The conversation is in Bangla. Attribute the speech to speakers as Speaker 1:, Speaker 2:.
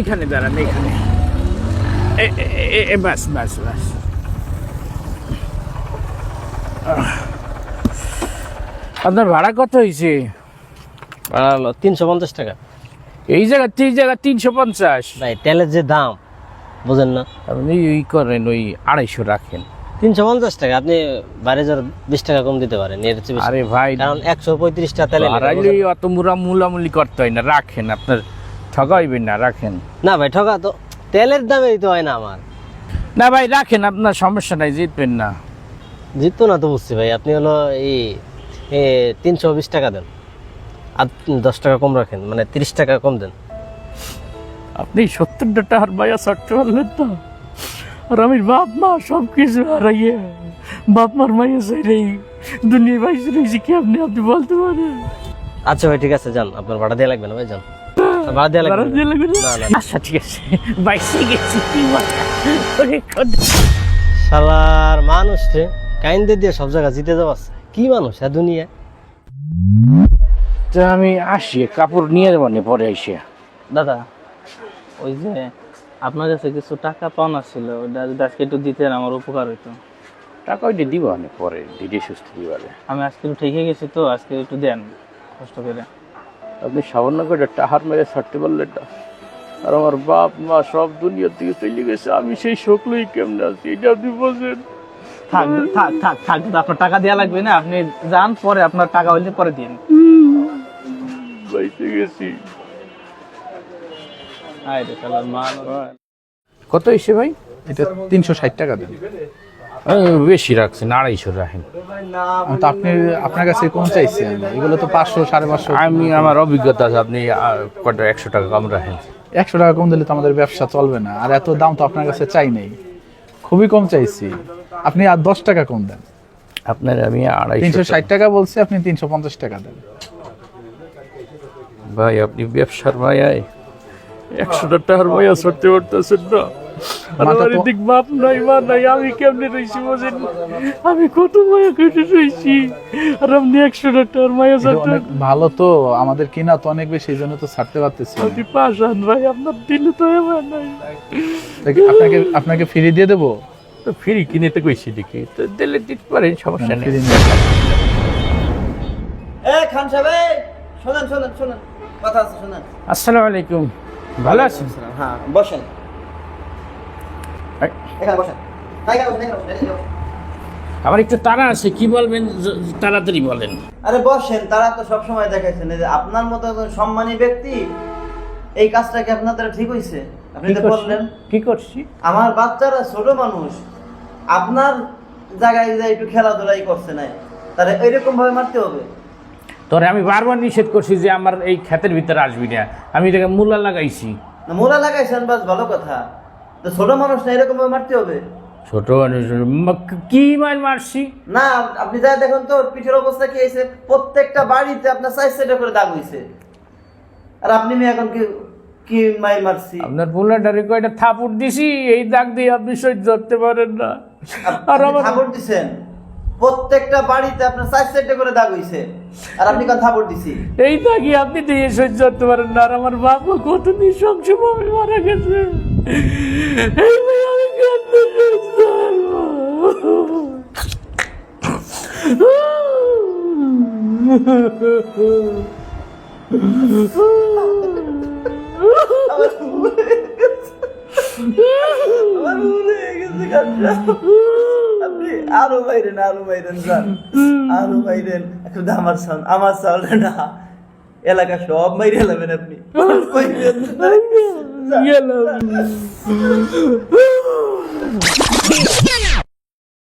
Speaker 1: এখানে দাঁড়ান এখানে বাস বাস বাস। আপনার ভাড়া কত হয়েছে
Speaker 2: ভাড়া হলো তিনশো পঞ্চাশ টাকা।
Speaker 1: এই জায়গা এই জায়গা তিনশো পঞ্চাশ?
Speaker 2: ভাই তেলের যে দাম বুঝেন না?
Speaker 1: আপনি ওই করেন ওই আড়াইশো রাখেন।
Speaker 2: তিনশো পঞ্চাশ টাকা আপনি বাইরে যার বিশ টাকা কম দিতে পারেন এর
Speaker 1: আরে ভাই
Speaker 2: কারণ একশো পঁয়ত্রিশটা তেলে নেবে,
Speaker 1: আড়াইলে অত মুরা মুলামুলি করতে হয় না রাখেন আপনার ঠকাইবেন না রাখেন।
Speaker 2: না ভাই ঠকা তো তেলের দামেই তো হয় না আমার।
Speaker 1: না ভাই রাখেন আপনার সমস্যা নাই জিতবেন না।
Speaker 2: জিততো না তো বুঝছি ভাই আপনি হলো এই তিনশো বিশ টাকা দেন। আর দশ টাকা কম রাখেন মানে তিরিশ টাকা কম দেন।
Speaker 1: আপনি সত্তরটা টাকার মায়া ছাড়তে পারলেন তো আর আমি বাপ মা সব কিছু হারাইয়ে বাপ মার মাইয়া চাইলেই দুনিয়া বাইসে রয়েছি কি আপনি আপনি বলতে পারেন?
Speaker 2: আচ্ছা ভাই ঠিক আছে যান। আপনার ভাড়া দেওয়া লাগবে না ভাই যান।
Speaker 1: আচ্ছা ঠিক আছে। বাইসে গেছি।
Speaker 2: শালার মানুষ রে কাইন্দে দিয়ে সব জায়গা জিতে যাওয়া কি মানুষ হ্যাঁ দুনিয়া
Speaker 1: তা আমি আসি কাপড় নিয়ে যাব না পরে এসে
Speaker 3: দাদা ওই যে আপনার কাছে কিছু টাকা পাওনা ছিল ওটা যদি আজকে একটু দিতেন আমার উপকার হইতো।
Speaker 1: টাকা ওইটা দিব না পরে দিদি সুস্থ দিবারে।
Speaker 3: আমি আজকে একটু ঠিকই গেছি তো আজকে একটু দেন কষ্ট করে।
Speaker 1: আপনি সামান্য করে টাহার মেরে ছাড়তে পারলেন না। আর আমার বাপ মা সব দুনিয়ার থেকে চলে গেছে আমি সেই শোকলই কেমনে আছি? এটা আপনি বলছেন?
Speaker 3: থাক থাক থাক থাক আপনার টাকা দেওয়া লাগবে না আপনি যান পরে আপনার টাকা হইলে পরে দিন
Speaker 1: বাইতে গেছি। কত এসে ভাই?
Speaker 4: এটা তিনশো ষাট টাকা দেন।
Speaker 1: বেশি রাখছেন আড়াইশো রাখেন।
Speaker 4: তো আপনি আপনার কাছে কম চাইছি এগুলো তো পাঁচশো সাড়ে পাঁচশো।
Speaker 1: আমি আমার অভিজ্ঞতা আছে আপনি কত একশো টাকা কম রাখেন।
Speaker 4: একশো টাকা কম দিলে তো আমাদের ব্যবসা চলবে না। আর এত দাম তো আপনার কাছে চাই নেই। খুবই কম চাইছি। আপনি আর দশ টাকা কম দেন।
Speaker 1: আপনার আমি আড়াইশো
Speaker 4: তিনশো ষাট
Speaker 1: টাকা-
Speaker 4: বলছি আপনি তিনশো পঞ্চাশ টাকা দেন।
Speaker 1: ভাই আপনি ব্যবসার মায়ায় একশোটা টাকার মায়া সত্যি পারতেছেন না। বাপ নাই মা নাই আমি কেমনে বোঝেন? আমি কত মায়া কেটে রয়েছি আর আপনি টাকার মায়া
Speaker 4: অনেক ভালো তো আমাদের কিনা তো অনেক বেশি এই জন্য তো ছাড়তে পারতেছি
Speaker 1: পাশান ভাই আপনার দিলে তো এবার নাই।
Speaker 4: আপনাকে আপনাকে ফ্রি দিয়ে দেবো?
Speaker 1: তো ফ্রি কিনে তো কইছি দেখি তো দিলে দিতে পারেন সমস্যা নেই।
Speaker 5: এ খান সাহেব শোনেন শোনেন শোনেন কথা আছে শোনেন।
Speaker 1: আসসালামু আলাইকুম ভালো আছেন?
Speaker 5: হ্যাঁ বসেন
Speaker 1: এই,
Speaker 5: এখানে বসেন হ্যাঁ, এখানে বসেন, এখানে বসেন, এখানে বসেন।
Speaker 1: আমার একটু তাড়া আছে কি বলবেন? তাড়াতাড়ি বলেন।
Speaker 5: আরে বসেন তারা তো সবসময় দেখাইছেন যে আপনার মতো সম্মানী ব্যক্তি এই কাজটা কি আপনার দ্বারা ঠিক হয়েছে আপনি তো বললেন।
Speaker 1: কি করছি?
Speaker 5: আমার বাচ্চারা ছোট মানুষ আপনার জায়গায় যে একটু খেলাধুলাই করছে না তাহলে এইরকম ভাবে মারতে হবে?
Speaker 1: তোরে আমি বারবার নিষেধ করছি যে আমার এই ক্ষেতের ভিতরে আসবি না। আমি এটাকে মূলা লাগাইছি।
Speaker 5: মোলা লাগাইছেন বাস ভালো কথা। তো ছোট মানুষ না এরকম মারতে হবে?
Speaker 1: ছোট মানুষ কি মার মারছি?
Speaker 5: না আপনি যা দেখুন তো পিঠের অবস্থা কি হয়েছে? প্রত্যেকটা বাড়িতে আপনার সাইজ সেটা করে দাগ হয়েছে। আর আপনি মেয়ে এখন কি কি মাই মারছি?
Speaker 1: আপনার পোলাটারে কয়টা থাপুর দিছি এই দাগ দিয়ে আপনি সহ্য করতে পারেন না। আর আমার
Speaker 5: থাপড় দিছেন? প্রত্যেকটা বাড়িতে আপনার সাইজ সেটা করে দাগ হয়েছে। আর আপনি কোন থাপড় দিছি?
Speaker 1: এই দাগই আপনি দিয়ে সহ্য করতে পারেন না। আর আমার বাবা কত ভাবে মারা গেছে।
Speaker 5: আমার ভুল হয়ে গেছে কাজটা। আপনি আরও বাইরেন আরও বাইরেন যান আরও বাইরেন একটু আমার সাল আমার সাল না এলাকা সব মাইরে এলাবেন আপনি বাইরেন না।
Speaker 1: গেলাম